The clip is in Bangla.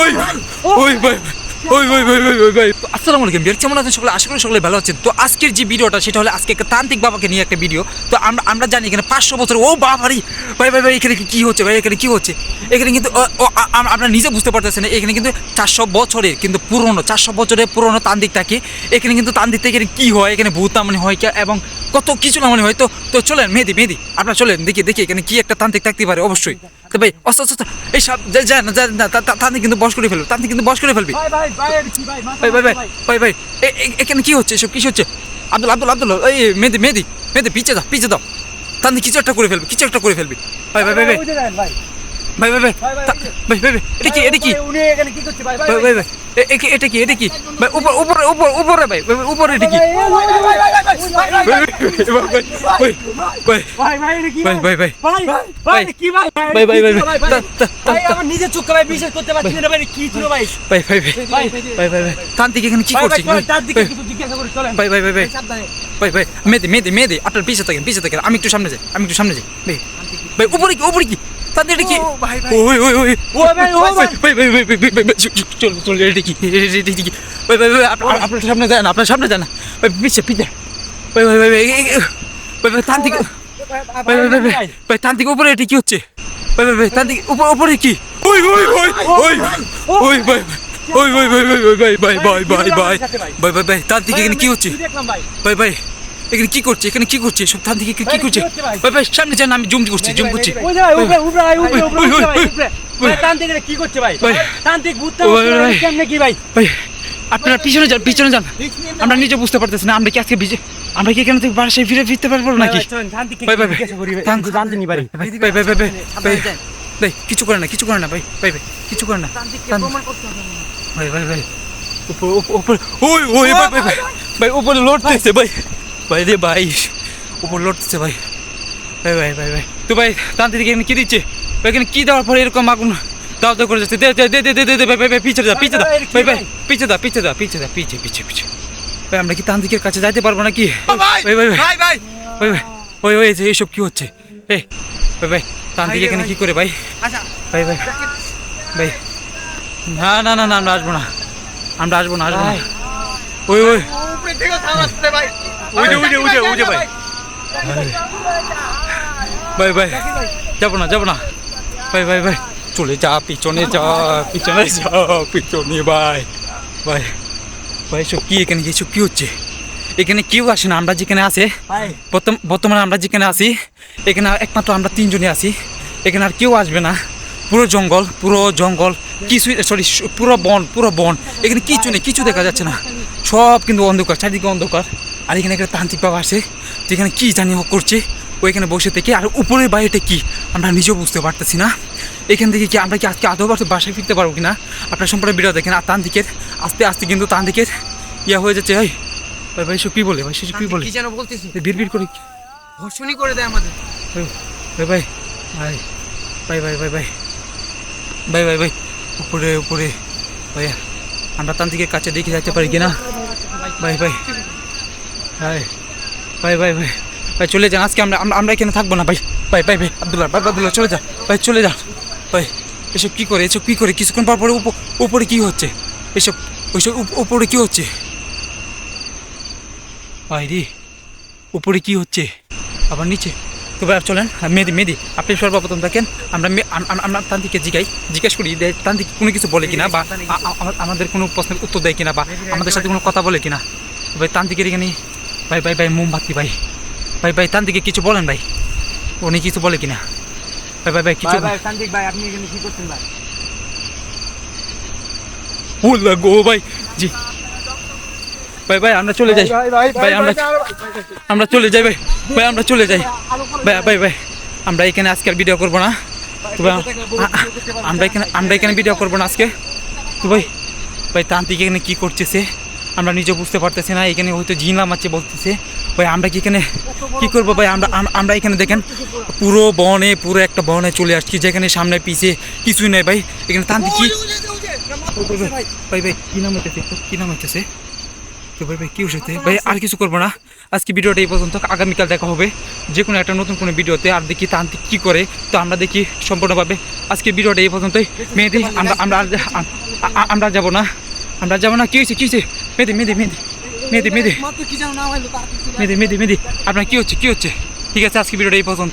ওই ওই ভাই ওই ভাই ভাই ভাই ভাই ভাই। আসসালামু আলাইকুম বিয়ার কেমন আছেন সকলে? আশা করি সকলে ভালো আছেন। তো আজকের যে ভিডিওটা সেটা হলো আজকে একটা তান্ত্রিক বাবাকে নিয়ে একটা ভিডিও। তো আমরা আমরা জানি এখানে পাঁচশো বছর ও বাবারি ভাই ভাই ভাই এখানে কি হচ্ছে ভাই এখানে কি হচ্ছে? এখানে কিন্তু আপনারা নিজে বুঝতে পারতেছেন না, এখানে কিন্তু চারশো বছরের কিন্তু পুরনো চারশো বছরের পুরনো তান্ত্রিক থাকে। এখানে কিন্তু তান্ত্রিক থেকে কি হয় এখানে ভূত নামানি হয় কি- এবং কত কিছু নামানি হয় তো তো চলেন মেহেদি মেহেদি আপনারা চলেন দেখি দেখি এখানে কি একটা তান্ত্রিক থাকতে পারে অবশ্যই। তো ভাই অস্ত অস্ত এই সব যায় না যায় না তা- তা- কিন্তু বস করে ফেলবে তাতে কিন্তু বস করে ফেলবি। ভাই ভাই ভাই ভাই ভাই এখানে কি হচ্ছে এসব কি হচ্ছে? আব্দুল আব্দুল আব্দুল এই মেহেদি মেহেদি মেহেদি পিছে দাও পিছে দাও। তাতে কিছু একটা করে ফেলবি কিছু একটা করে ফেলবি। ভাই ভাই ভাই ভাই। ভাই ভাই ভাই ভাই ভাই এটা কি এটা কি উনি এখানে কি করছে ভাই ভাই ভাই ভাই এটা কি এটা কি ভাই উপর উপরে উপর উপরে ভাই উপরে এটা কি ভাই ভাই ভাই ভাই ভাই ভাই ভাই ভাই ভাই ভাই নিজে চোখ ভাই ভাই কি ছিল ভাই ভাই ভাই ভাই ভাই ভাই ভাই ভাই ভাই ভাই ভাই ভাই ভাই মেদে মেদে পিছে থাকেন পিছে থাকেন আমি একটু সামনে যাই আমি একটু সামনে যাই ভাই ভাই উপরে কি উপরে কি তাদের কি ভাই, ভাই। ওই ওই ওই ও ভাই, ও ভাই। ভাই ভাই ভাই ভাই ভাই ভাই ভাই চল চল এটা কি এটা কি ভাই ভাই ভাই আপ- আপ- আপনার সামনে যান আপনার সামনে যান ভাই পিছে পিছে ভাই ভাই ভাই ভাই ভাই ভাই তান্ত্রিক ভাই ভাই ভাই ভাই ভাই তান্ত্রিক উপরে এটা কি হচ্ছে ভাই ভাই ভাই তান্ত্রিক উপরে উপরে কি ওই ওই ওই ওই ওই ভাই ওই ভাই ভাই ভাই ভাই ভাই ভাই ভাই ভাই ভাই ভাই ভাই তান্ত্রিক এখানে কি হচ্ছে ভাই? ভাই ভাই এখানে কি করছে এখানে কি করছে সব থেকে কি করছে ভাই? ভাই সামনে যান আমি জুম করছি জুম করছি কি ভাই? তান্ত্রিক কি ভাই? ভাই আপনারা পিছনে যান পিছনে যান আমরা নিজে বুঝতে পারতেছি না আমরা কি আজকে বিজে আমরা কি এখানে থেকে বাসায় ফিরে ফিরতে পারব নাকি ভাই, কিছু করে না কিছু করে না ভাই ভাই ভাই কিছু করে না ভাই ভাই ভাই উপরে উপরে ওই ওই ভাই ভাই ভাই ভাই উপরে লড়তেছে ভাই ভাই রে ভাই উপরে লড়তেছে ভাই ভাই ভাই ভাই ভাই তো ভাই তান্ত্রিক এখানে কি দিচ্ছে ভাই এখানে কি দেওয়ার পরে এরকম আগুন দাও দাও করে যাচ্ছে দে দে দে দে দে দে ভাই ভাই ভাই পিছে দা পিছে দা ভাই, ভাই? পিছে দা পিছে দা পিছে দা পিছে পিছে পিছে ভাই আমরা কি তান্ত্রিকের কাছে যাইতে পারব নাকি ভাই ভাই ভাই ভাই, ভাই। ভাই ভাই ওই ওই যে এইসব কি হচ্ছে এই ভাই ভাই তান্ত্রিক এখানে। কি করে ভাই আচ্ছা, ভাই ভাই ভাই না না না না আমরা আসব না আমরা আসব না আসব না। ওই ওই থেকে থামাচ্ছে ভাই। ওই যে, ওই যে, ওই যে, ওই যে ভাই। ভাই। ভাই যাব না যাব না। ভাই ভাই ভাই চলে যা পিছনে যা পিছনে যা পিছনে ভাই। ভাই ভাই সব কি এখানে এসব কি হচ্ছে? এখানে কেউ আসে না আমরা যেখানে আছে বর্তমানে আমরা যেখানে আছি এখানে একমাত্র আমরা তিনজনই আছি। এখানে আর কেউ আসবে না। পুরো জঙ্গল পুরো জঙ্গল কিছু সরি পুরো বন পুরো বন। এখানে কিছু নেই কিছু দেখা যাচ্ছে না। সব কিন্তু অন্ধকার চারিদিকে অন্ধকার আর এখানে একটা তান্ত্রিক বাবা আসে যেখানে কি জানি করছে ওইখানে বসে থেকে আর উপরের বাইরেটা কি আমরা নিজেও বুঝতে পারতেছি না এখান থেকে কি আমরা কি আজকে আদৌ বার বাসায় ফিরতে পারব কি না আপনার সম্পূর্ণ ভিডিও দেখেন আর তান্ত্রিকের আস্তে আস্তে কিন্তু তান্ত্রিকের ইয়া হয়ে যাচ্ছে এই ভাই ভাই সব কি বলে ভাই সে কি বলে কি যেন বলতেছি ভিড় ভিড় করে ভর্ষণই করে দেয় আমাদের ভাই ভাই ভাই ভাই ভাই ভাই ভাই ভাই ভাই ভাই উপরে উপরে ভাইয়া আমরা তান্ত্রিকের কাছে দেখে যাইতে পারি কিনা? ভাই ভাই। ভাই ভাই ভাই ভাই ভাই, চলে যান। আজকে আমরা আমরা- এখানে থাকব না, ভাই। ভাই ভাই ভাই, আব্দুল্লাহ ভাই, আব্দুল্লাহ, চলে যা ভাই, চলে যা ভাই, এসব কী করে? এসব কী করে? কিছুক্ষণ পর পরে উপ- উপরে কী হচ্ছে? এসব ওইসব উপ- উপরে কী হচ্ছে? ভাই রে, উপরে কী হচ্ছে? আবার নিচে। তো ভাই চলেন। আর মেহেদি মেহেদি আপনি সর্বপ্রথম দেখেন আমরা আমরা তান্ত্রিককে জিগাই জিজ্ঞেস করি তান্ত্রিক কোনো কিছু বলে কিনা বা আমাদের কোনো প্রশ্নের উত্তর দেয় কিনা বা আমাদের সাথে কোনো কথা বলে কিনা। ভাই তান্ত্রিকের এখানে ভাই ভাই ভাই মোমবাতি ভাই। ভাই ভাই তান্ত্রিকে কিছু বলেন ভাই। উনি কিছু বলে কিনা। ভাই ভাই ভাই কিছু তান্ত্রিক ভাই, আপনি এখানে কি করছেন ভাই? বললা গো ভাই জি। ভাই ভাই আমরা চলে যাই ভাই আমরা আমরা চলে যাই ভাই ভাই আমরা চলে যাই ভাই ভাই ভাই আমরা এখানে আজকে আর ভিডিও করব না তো ভাই আমরা এখানে আমরা এখানে ভিডিও করব না আজকে তো ভাই ভাই তান্ত্রিক এখানে কী করতেছে আমরা নিজে বুঝতে পারতেছি না এখানে হয়তো জিন লামাচ্ছে বলতেছে ভাই আমরা কি এখানে কি করব ভাই আমরা আমরা এখানে দেখেন পুরো বনে পুরো একটা বনে চলে আসছি যেখানে সামনে পিছে কিছুই নেই ভাই এখানে তান্ত্রিক কি ভাই ভাই কি নাম হইতেছে কি নাম হইতেছে তো ভাই ভাই কি হয়েছে ভাই আর কিছু করব না। আজকে ভিডিওটা এই পর্যন্ত। আগামীকাল দেখা হবে। যে কোনো একটা নতুন কোনো ভিডিওতে। আর দেখি তান্ত্রিক কি করে। তো আমরা দেখি সম্পূর্ণভাবে। আজকে ভিডিওটা এই পর্যন্তই। মেয়েদি আমরা আমরা আমরা যাব না। আমরা যাব না। কি হয়েছে কি হয়েছে? মেয়েদি মেয়েদি মেয়েদি মেয়েদি মেয়েদি মেয়েদি মেয়েদি মেয়েদি আপনার কি হচ্ছে কি হচ্ছে? ঠিক আছে আজকে ভিডিওটা এই পর্যন্ত।